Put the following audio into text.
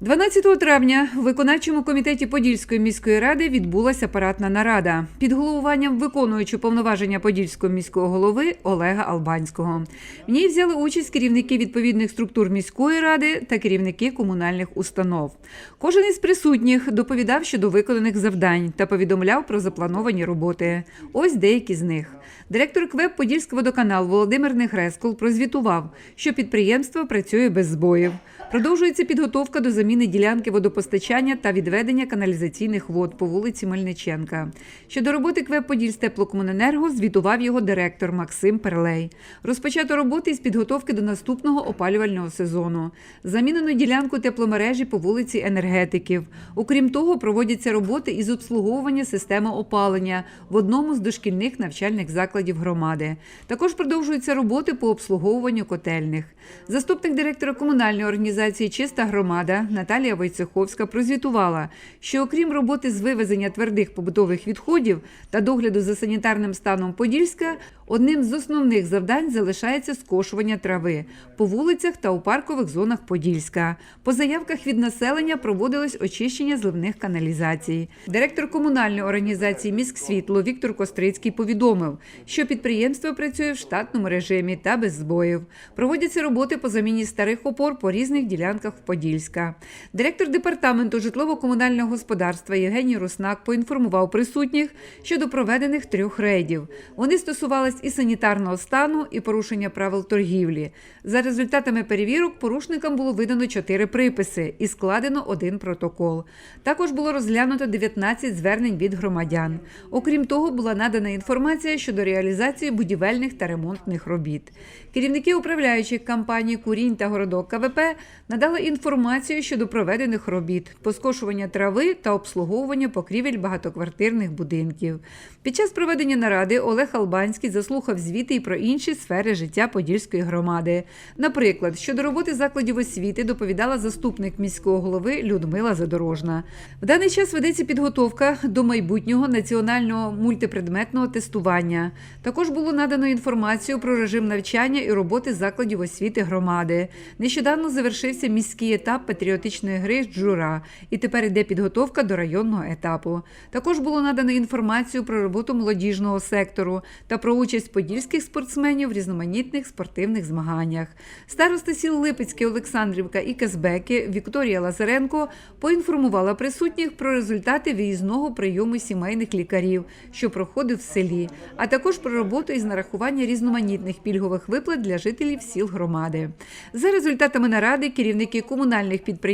12 травня в виконавчому комітеті Подільської міської ради відбулася апаратна нарада під головуванням виконуючого повноваження Подільського міського голови Олега Албанського. В ній взяли участь керівники відповідних структур міської ради та керівники комунальних установ. Кожен із присутніх доповідав щодо виконаних завдань та повідомляв про заплановані роботи. Ось деякі з них. Директор КВЕП Подільський водоканал Володимир Негрескул прозвітував, що підприємство працює без збоїв. Продовжується підготовка до заміни ділянки водопостачання та відведення каналізаційних вод по вулиці Мельниченка. Щодо роботи КВЕП «Подільстеплокомуненерго» звітував його директор Максим Перлей. Розпочато роботи із підготовки до наступного опалювального сезону. Замінено ділянку тепломережі по вулиці Енергетиків. Окрім того, проводяться роботи із обслуговування системи опалення в одному з дошкільних навчальних закладів громади. Також продовжуються роботи по обслуговуванню котельних. Заступник директора комунальної організації Чиста громада Наталія Войцеховська прозвітувала, що окрім роботи з вивезення твердих побутових відходів та догляду за санітарним станом Подільська, одним з основних завдань залишається скошування трави по вулицях та у паркових зонах Подільська. По заявках від населення проводилось очищення зливних каналізацій. Директор комунальної організації «Міськсвітло» Віктор Кострицький повідомив, що підприємство працює в штатному режимі та без збоїв. Проводяться роботи по заміні старих опор по різних ділянках Подільська. Директор департаменту житлово-комунального господарства Євгеній Руснак поінформував присутніх щодо проведених трьох рейдів. Вони стосувались і санітарного стану, і порушення правил торгівлі. За результатами перевірок порушникам було видано чотири приписи і складено один протокол. Також було розглянуто 19 звернень від громадян. Окрім того, була надана інформація щодо реалізації будівельних та ремонтних робіт. Керівники управляючих компаній Курінь та Городок КВП надали інформацію щодо проведених робіт, поскошування трави та обслуговування покрівель багатоквартирних будинків. Під час проведення наради Олег Албанський заслухав звіти і про інші сфери життя Подільської громади. Наприклад, щодо роботи закладів освіти доповідала заступник міського голови Людмила Задорожна. В даний час ведеться підготовка до майбутнього національного мультипредметного тестування. Також було надано інформацію про режим навчання і роботи закладів освіти громади. Нещодавно завершився міський етап патріотичної гри «Джура», і тепер йде підготовка до районного етапу. Також було надано інформацію про роботу молодіжного сектору та про участь подільських спортсменів в різноманітних спортивних змаганнях. Староста сіл Липецьке, Олександрівка і Казбеки Вікторія Лазаренко поінформувала присутніх про результати виїзного прийому сімейних лікарів, що проходив в селі, а також про роботу із нарахування різноманітних пільгових виплат для жителів сіл громади. За результатами наради керівники комунальних